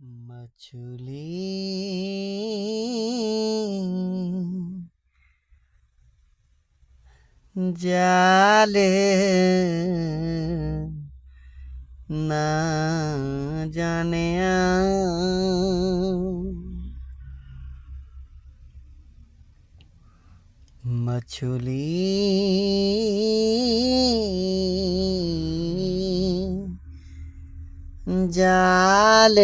ਮਛਲੀ। ਜਾਲ ਨਾ ਜਾਣਿਆ। ਮਛਲੀ ਜਾਲ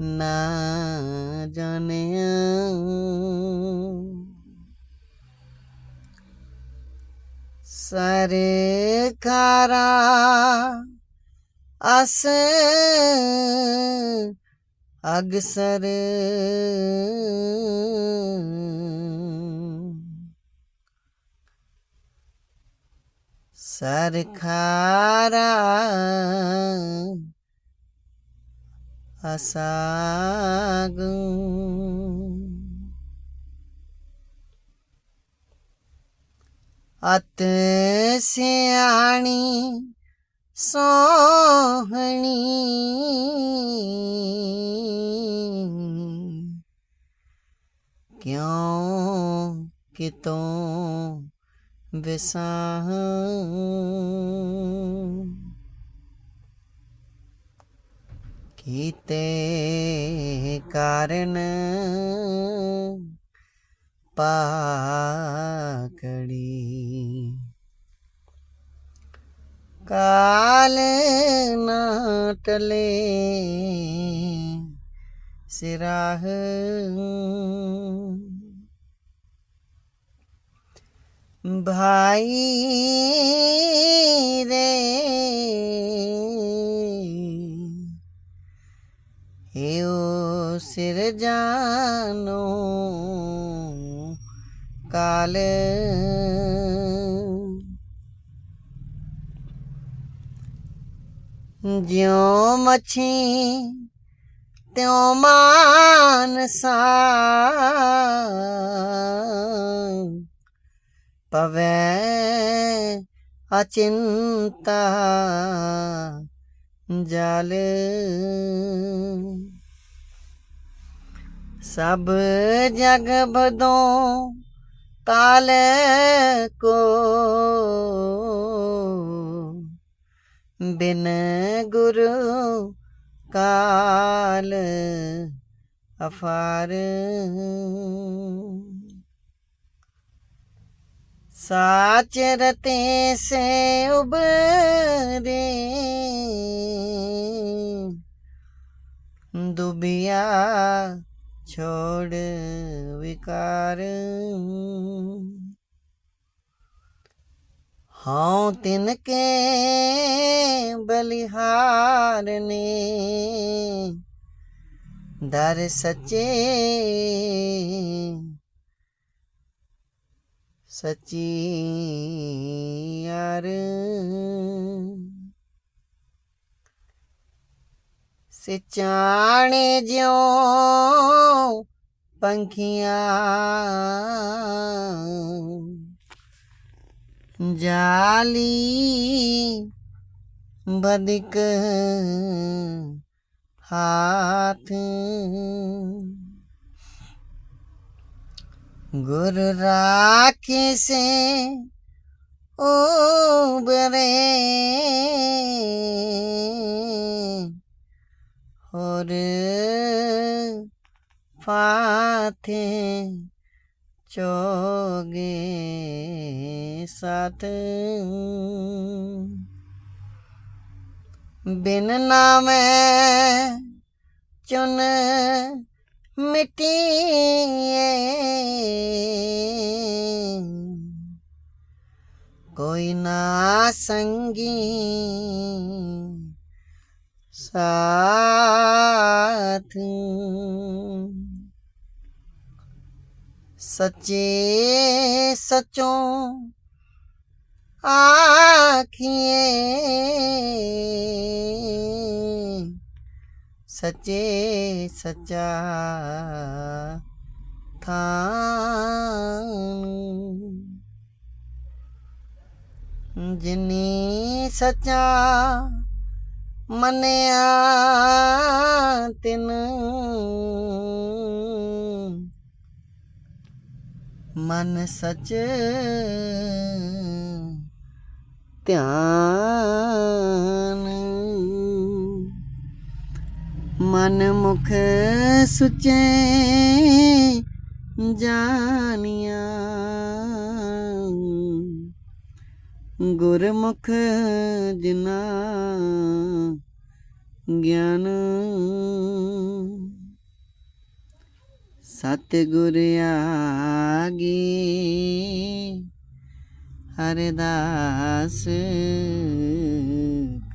ਨਾ ਜਾਣਿਆ। ਸਰਕਾਰਾ ਅਸ ਅਗਸਰ। ਸਰਕਾਰਾ ਅਸਾਗੂ। ਅਤ ਸਿਆਣੀ ਸੋਹਣੀ ਕਿਉਂ ਕਿਤੋਂ ਵਿਸਾਹ। ਕੀਤੇ ਕਾਰਨ ਪਾਕੜੀ। ਕਾਲ ਨਾ ਟਲੇ ਸਿਰਾਹ। ਭਾਈ ਰੇ ਏਓ ਸਿਰ ਜਾਨੋ ਕਾਲ ਜਿਉ ਮੱਛੀ ਤਿਉ ਮਾਨਸਾ ਪਵੈ ਅਚਿੰਤਾ ਜਲ। ਸਭ ਜਗ ਬਦੋਂ ਕਾਲ ਕੋ। ਬਿਨ ਗੁਰੂ ਕਾਲ ਅਫਾਰ। ਸਾਚ ਰਤੇ ਸੇ ਉਬਰੇ। ਦੁਬਿਆ ਛੋੜ ਵਿਕਾਰ। ਹਾਂ ਤਿਨ ਕੇ ਬਲਿਹਾਰ ਨੇ ਦਰ ਸੱਚੇ ਸੱਚੀ ਯਾਰ। ਸਿਚਾਣੇ ਜਿਉ ਪੰਖੀਆਂ ਜਾਲੀ ਬਦਕ ਹਾਥ ਗੁਰ ਰਾਖੇ ਸੇ ਉਬਰੇ। ਹੋਰ ਫਾਥੇ ਚੋਗੇ ਸਾਥ ਬਿਨ ਨਾਮੈ ਚੁਨ ਮਿਟੀਏ ਕੋਈ ਨਾ ਸੰਗੀ ਸਾਥ। ਸੱਚੇ ਸਚੋਂ ਆਖੀਏ ਸੱਚੇ ਸੱਚਾ ਥਾਂ। ਜਿਨੀ ਸੱਚਾ ਮੰਨਿਆ ਤਿਨ। ਮਨ ਸੱਚ ਧਿਆਨ ਮਨ ਮੁਖ ਸੁਚੇ ਜਾਣਿਆ ਗੁਰਮੁਖ ਜਿਨਾ ਗਿਆਨ ਸਤਿਗੁਰ ਆਗੇ ਹਰਿਦਾਸ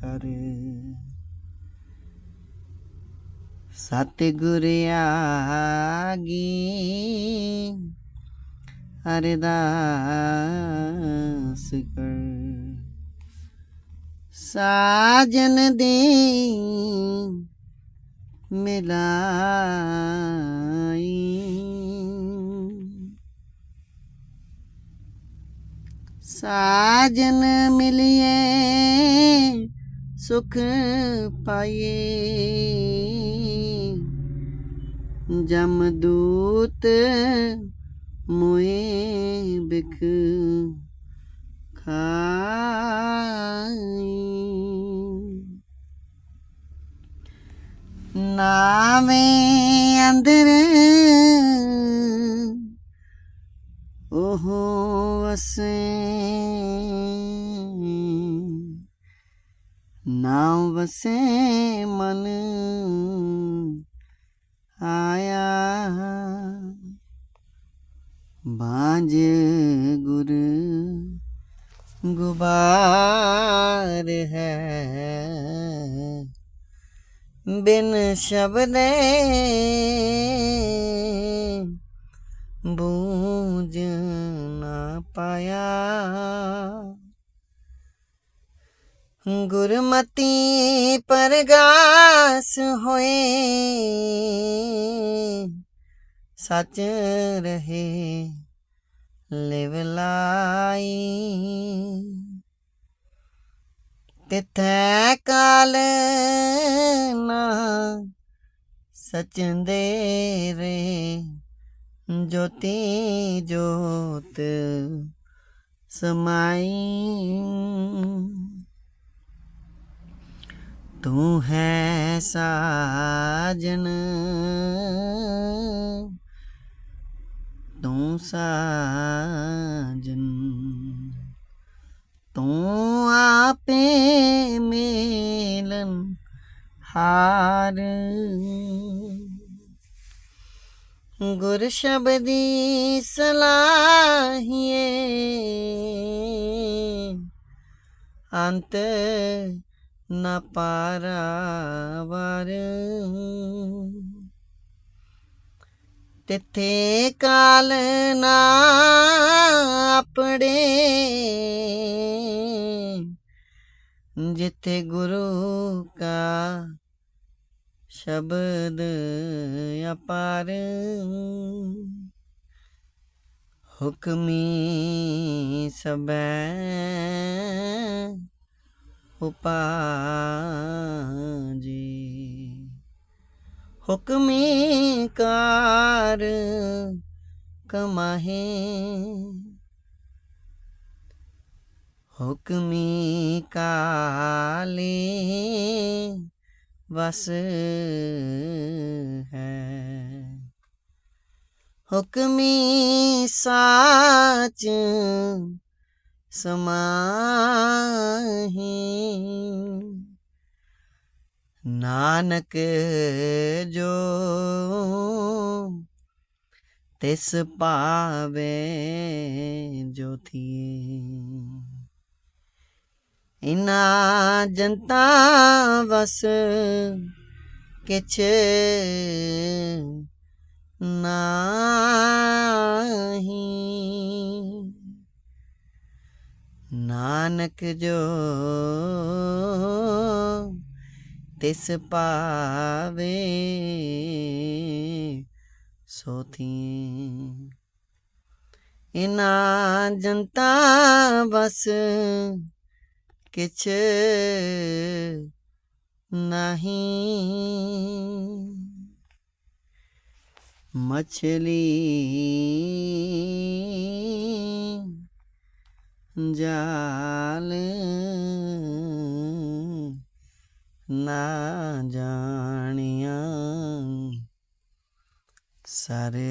ਕਰ। ਸਤਿਗੁਰ ਆਗੇ ਅਰਦਾਸ ਕਰ। ਸਾਜਨ ਦੇ ਮਿਲਾਈ। ਸਾਜਨ ਮਿਲਿਏ ਸੁਖ ਪਾਈਏ। ਜਮਦੂਤ ਮੋਏ ਬਿਖ ਖਾਈ। ਨਾਵੇਂ ਅੰਦਰ ਉਹ ਵਸੇ। ਨਾਮ ਵਸੇ ਮਨ ਆਇਆ ਬਾਜ ਗੁਰ ਗੁਬਾਰ ਹੈ। ਬਿਨ ਸ਼ਬਦੇ ਬੂਝ ਨਾ ਪਾਇਆ। ਗੁਰਮਤੀ ਪਰਗਾਸ ਹੋਏ। ਸੱਚ ਰਹੇ, ਲਿਵ ਲਾਈ। ਤਿਥੈ ਕਾਲ ਨਾ ਸਚੰਦੇ ਰੇ, ਜੋਤੀ ਜੋਤ ਸਮਾਈ। ਤੂੰ ਹੈ ਸਾਜਨ। ਤੂੰ ਸਾਜਨ। ਤੂੰ ਆਪੇ ਮੇਲਨ ਹਾਰ। ਗੁਰ ਸ਼ਬਦੀ ਸਲਾਹੀਏ। ਅੰਤ ਨ ਪਾਰਾਵਾਰ। ਤਿੱਥੇ ਕਾਲ ਨਾ ਆਪਣੇ ਜਿੱਥੇ ਗੁਰੂ ਕਾ ਸ਼ਬਦ ਅਪਾਰ। ਹੁਕਮੀ ਸਬੈ ਉਪਾਜੀ। ਹੁਕਮੀ ਕਾਰ ਕਮਾਹੇ। ਹੁਕਮੀ ਕਾਲੇ ਵਸ ਹੈ। ਹੁਕਮੀ ਸਾਚ ਸਮਾਹੀ। ਨਾਨਕ ਜੋ ਤਿਸ ਪਾਵੇ ਜੋ ਇਨਾ ਜਨਤਾ ਵਸ ਕਿਛ ਨਾਹੀ। नानक जो तिस पावे सोती इना जनता बस किछ नहीं। मछली ਜਾਲੇ ਨਾ ਜਾਣੀਆਂ। ਸਾਰੇ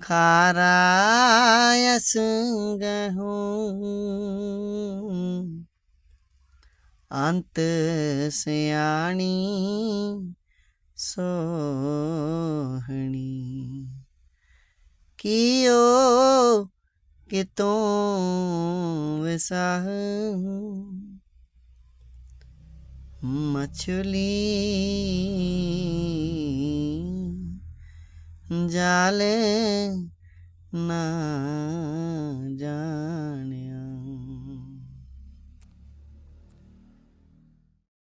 ਖਾਰਾ ਅਸੰਗ ਹੂੰ। ਅੰਤ ਸਿਆਣੀ ਸੋਹਣੀ। कियो कितों विसाह मछली जाले ना जानिया